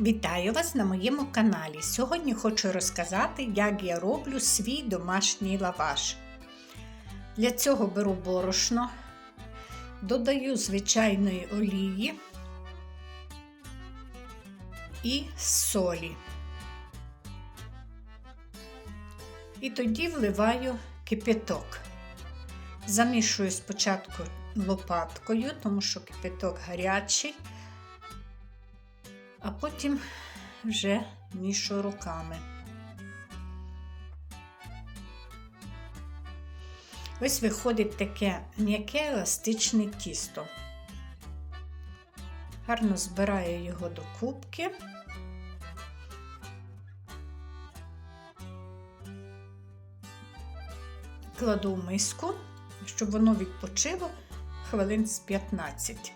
Вітаю вас на моєму каналі. Сьогодні хочу розказати, як я роблю свій домашній лаваш. Для цього беру борошно, додаю звичайної олії і солі. І тоді вливаю кипяток. Замішую спочатку лопаткою, тому що кипяток гарячий а потім вже мішу руками. Ось виходить таке м'яке еластичне тісто. Гарно збираю його до кубки. Кладу в миску, щоб воно відпочило хвилин з 15.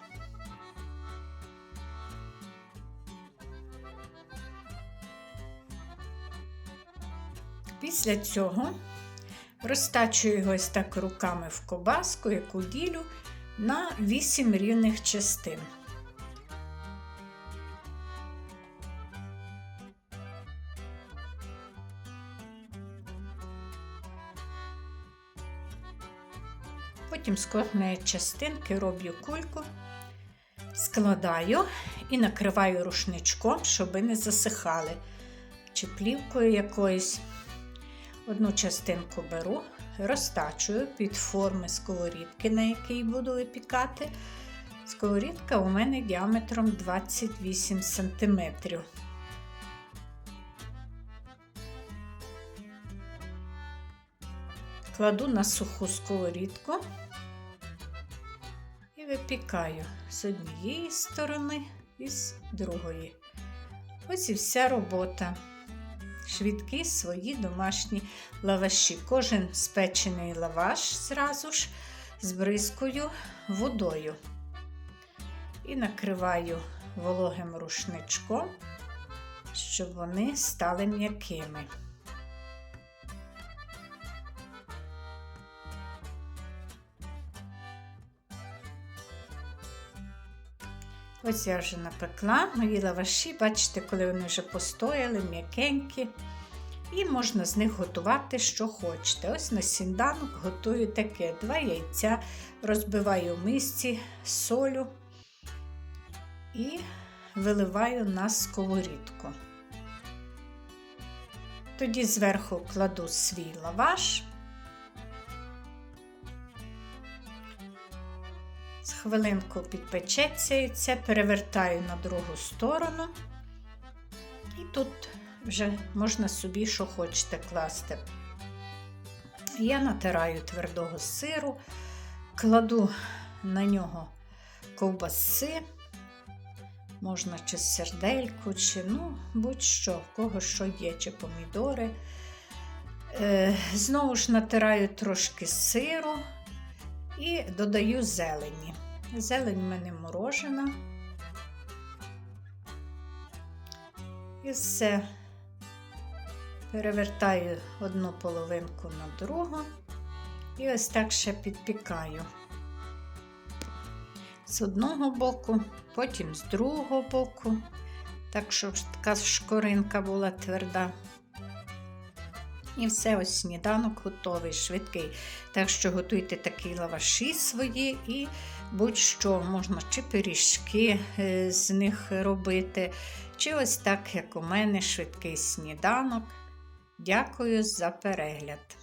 Після цього розтачую його ось так руками в кобаску, яку ділю на 8 рівних частин. Потім з кожної частинки роблю кульку, складаю і накриваю рушничком, щоб не засихали, чи плівкою якоюсь. Одну частинку беру, розтачую під форми сковорідки, на якій буду випікати. Сковорідка у мене діаметром 28 см. Кладу на суху сковорідку і випікаю з однієї сторони і з другої. Ось і вся робота швидкі свої домашні лаваші. Кожен спечений лаваш зразу ж збризкую водою і накриваю вологим рушничком, щоб вони стали м'якими. Ось я вже напекла мої лаваші, бачите, коли вони вже постояли, м'якенькі. І можна з них готувати, що хочете. Ось на сніданок готую таке: два яйця, розбиваю в мисці, солю і виливаю на сковорідку. Тоді зверху кладу свій лаваш. Хвилинку підпечеться яйце, перевертаю на другу сторону. І тут вже можна собі, що хочете класти. Я натираю твердого сиру, кладу на нього ковбаси, можна чи сердельку, чи ну, будь-що, в кого що є, чи помідори. Е, Знову ж натираю трошки сиру і додаю зелені. Зелень в мене морожена. І все перевертаю одну половинку на другу і ось так ще підпікаю. З одного боку, потім з другого боку, так щоб така шкоринка була тверда. І все, ось сніданок готовий, швидкий. Так що готуйте такі лаваші свої, і будь-що можна чи пиріжки е, з них робити, чи ось так, як у мене, швидкий сніданок. Дякую за перегляд!